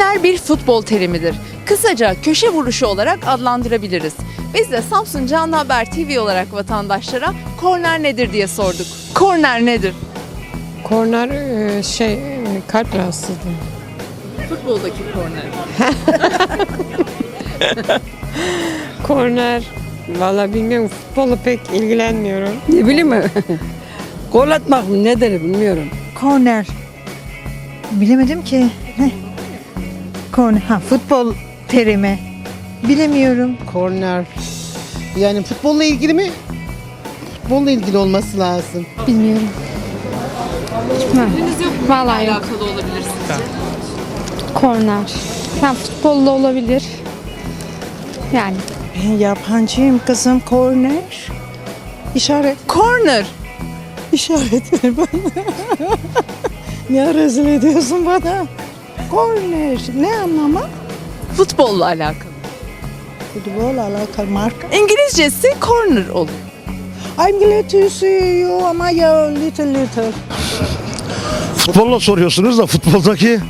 Korner bir futbol terimidir. Kısaca köşe vuruşu olarak adlandırabiliriz. Biz de Samsun Canlı Haber TV olarak vatandaşlara korner nedir diye sorduk. Korner nedir? Korner e, şey e, kalp rahatsızlığı. Futboldaki korner. Korner valla bilmiyorum futbolla pek ilgilenmiyorum. Ne bileyim mi? Gol atmak mı nedir bilmiyorum. Korner. Bilemedim ki. Ne? Korner. Ha futbol terimi. Bilemiyorum. Korner. Yani futbolla ilgili mi? Futbolla ilgili olması lazım. Bilmiyorum. Vallahi yok. Alakalı olabilir sizce? Korner. Yani futbolla olabilir. Yani Ben yabancıyım kızım. Korner. İşaret. Corner. İşaret ver bana. ne rezil ediyorsun bana? Korner. Ne anlamı? Futbolla alakalı. Futbol alakalı marka. İngilizcesi corner oluyor. I'm glad to see you ama ya little little. Futbolla soruyorsunuz da futboldaki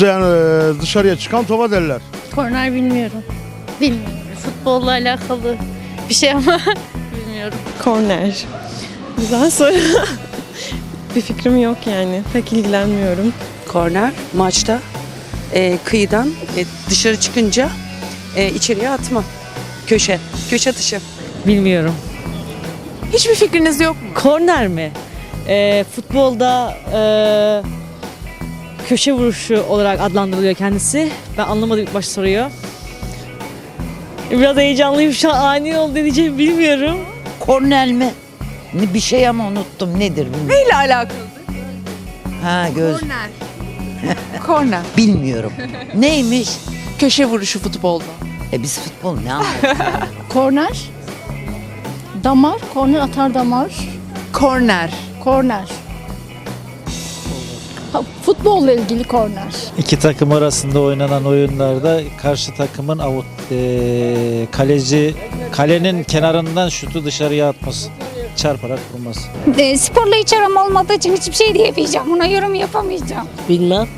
yani e, dışarıya çıkan topa derler. Korner bilmiyorum. Bilmiyorum. Futbolla alakalı bir şey ama bilmiyorum. Korner. Güzel soru. bir fikrim yok yani. Pek ilgilenmiyorum. Korner maçta e, kıyıdan e, dışarı çıkınca e, içeriye atma. Köşe. Köşe atışı. Bilmiyorum. Hiçbir fikriniz yok mu? Korner mi? Ee, futbolda ee, köşe vuruşu olarak adlandırılıyor kendisi. Ben anlamadım ilk başta soruyu. Biraz heyecanlıyım şu an ani oldu diyeceğimi bilmiyorum. Kornel mi? Ne bir şey ama unuttum nedir bilmiyorum. Neyle alakalı? Ha göz Korner. Korner. bilmiyorum. Neymiş? Köşe vuruşu futbolda. E biz futbol ne anlıyoruz? korner. Damar. Korner atar damar. Korner. Korner. Ha, futbolla ilgili korner. İki takım arasında oynanan oyunlarda karşı takımın avut, eee, kaleci kalenin kenarından şutu dışarıya atması, çarparak vurması. E, sporla hiç aram olmadığı için hiçbir şey diyemeyeceğim. Ona yorum yapamayacağım. Bilmem.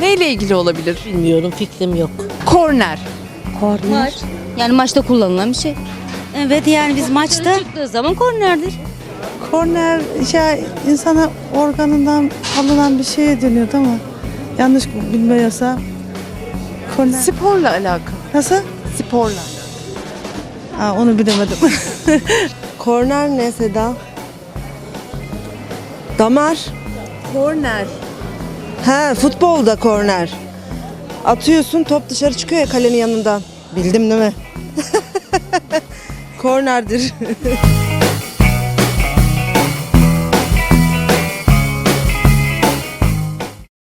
Neyle ilgili olabilir? Bilmiyorum. Fikrim yok. Korner. Korner. Yani maçta kullanılan bir şey. Evet yani biz maçta çıktığı zaman kornerdir. Korner şey insana organından alınan bir şey deniyordu ama yanlış bilmiyorsa korner. Sporla alakalı. Nasıl? Sporla. Ha, onu bilemedim. Korner ne Seda? Damar. Korner. Ha futbolda korner. Atıyorsun top dışarı çıkıyor ya kalenin yanından. Bildim değil mi? Kornerdir.